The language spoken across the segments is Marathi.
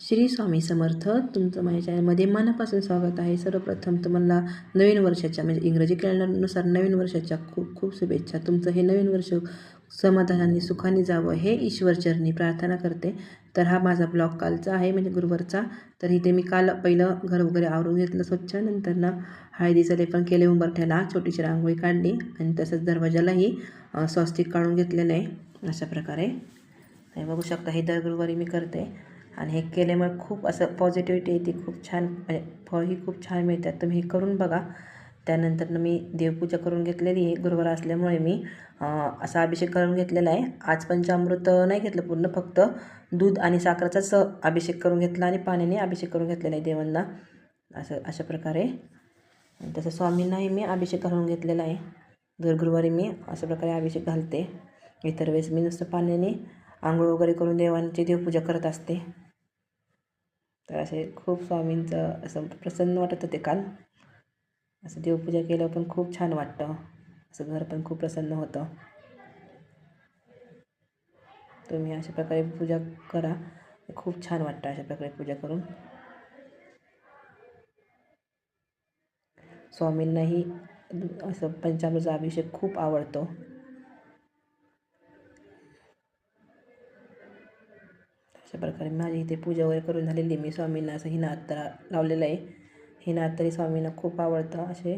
श्री स्वामी समर्थ तुमचं माझ्या चॅनलमध्ये मनापासून स्वागत आहे. सर्वप्रथम तुम्हाला नवीन वर्षाच्या म्हणजे इंग्रजी कॅलेंडरनुसार नवीन वर्षाच्या खूप खूप शुभेच्छा. तुमचं हे नवीन वर्ष समाधानाने सुखाने जावं हे ईश्वरचरणी प्रार्थना करते. तर हा माझा ब्लॉग कालचा आहे म्हणजे गुरुवारचा. तर इथे मी काल पहिलं घर वगैरे आवरून घेतलं स्वच्छ. नंतर ना हळदीचं लेपन केले उंबरठ्याला छोटीशी रांगोळी काढली. आणि तसंच दरवाजालाही स्वस्तिक काढून घेतलेलं आहे. अशा प्रकारे. हे बघू शकता हे दर गुरुवारी मी करते. आणि हे केल्यामुळे खूप असं पॉझिटिव्हिटी येते खूप छान म्हणजे फळही खूप छान मिळतात. तुम्ही हे करून बघा. त्यानंतर मी देवपूजा करून घेतलेली आहे. गुरुवार असल्यामुळे मी असा अभिषेक करून घेतलेला आहे. आज पंचामृत नाही घेतलं पूर्ण फक्त दूध आणि साखरेचाच अभिषेक करून घेतला आणि पाण्याने अभिषेक करून घेतलेला आहे देवांना. असं अशा प्रकारे. तसं स्वामींनाही मी अभिषेक घालून घेतलेला आहे. दर गुरुवारी मी अशा प्रकारे अभिषेक घालते. इतर वेळेस मी नुसतं पाण्याने आंघोळ वगैरे करून देवांची देवपूजा करत असते. तर असे खूप स्वामींचं असं प्रसन्न वाटत होते काल. असं देवपूजा केल्यावर पण खूप छान वाटतं. असं घर पण खूप प्रसन्न होतं. तुम्ही अशा प्रकारे पूजा करा. खूप छान वाटतं अशा प्रकारे पूजा करून. स्वामींनाही असं पंचामृतचा अभिषेक खूप आवडतो. अशा प्रकारे माझी इथे पूजा वगैरे करून झालेली आहे. मी स्वामींना असं हिना अत्तरा लावलेलं आहे. हिना अत्तरी स्वामींना खूप आवडतं असे.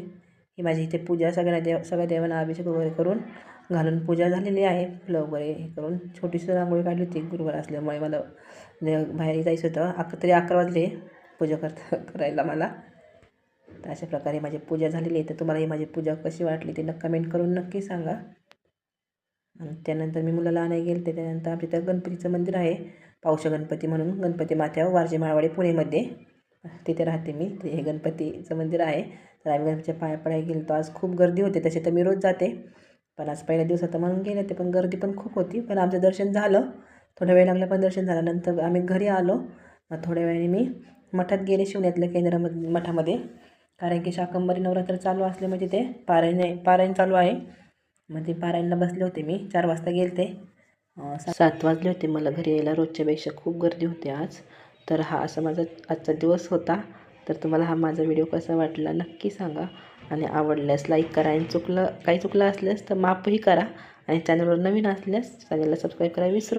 ही माझी इथे पूजा सगळ्या देव सगळ्या देवांना अभिषेक वगैरे करून घालून पूजा झालेली आहे. फुलं वगैरे हे करून छोटीशी रांगोळी काढली होती. गुरुवार असल्यामुळे मला बाहेर जायचं होतं अक तरी अकरा वाजले पूजा करता करायला मला. तर अशा प्रकारे माझी पूजा झालेली आहे. तर तुम्हाला ही माझी पूजा कशी वाटली ते न कमेंट करून नक्की सांगा. आणि त्यानंतर मी मुलाला आणायला गेले ते त्यानंतर आमच्या त्या गणपतीचं मंदिर आहे. पावश गणपती म्हणून गणपती माथ्यावर वारजे माळवाडी पुणेमध्ये तिथे राहते मी. ते हे गणपतीचं मंदिर आहे. तर आम्ही गणपतीच्या पाया पडायला गेलो तर आज खूप गर्दी होते. तसे तर मी रोज जाते. पण आज पहिल्या दिवसात म्हणून गेले ते पण गर्दी पण खूप होती. पण आमचं दर्शन झालं. थोडा वेळ लागला पण दर्शन झालं. नंतर आम्ही घरी आलो. मग थोड्या वेळाने मी मठात गेले शिवण्यातल्या केंद्रामध्ये मठामध्ये. कारण की शाकंबरी नवरात्र चालू असल्यामुळे तिथे पारायण पारायण चालू आहे. मग ते पारायणला बसले होते मी. चार वाजता गेले ते सात वाजले होते मला घरी यायला. रोजच्यापेक्षा खूप गर्दी होती आज. तर हा असा माझा आजचा दिवस होता. तर तुम्हाला हा माझा व्हिडिओ कसा वाटला नक्की सांगा. आणि आवडल्यास लाईक करा. आणि चुकलं काही चुकलं असल्यास तर माफही करा. आणि चॅनलवर नवीन असल्यास चॅनलला सबस्क्राईब करा विसरू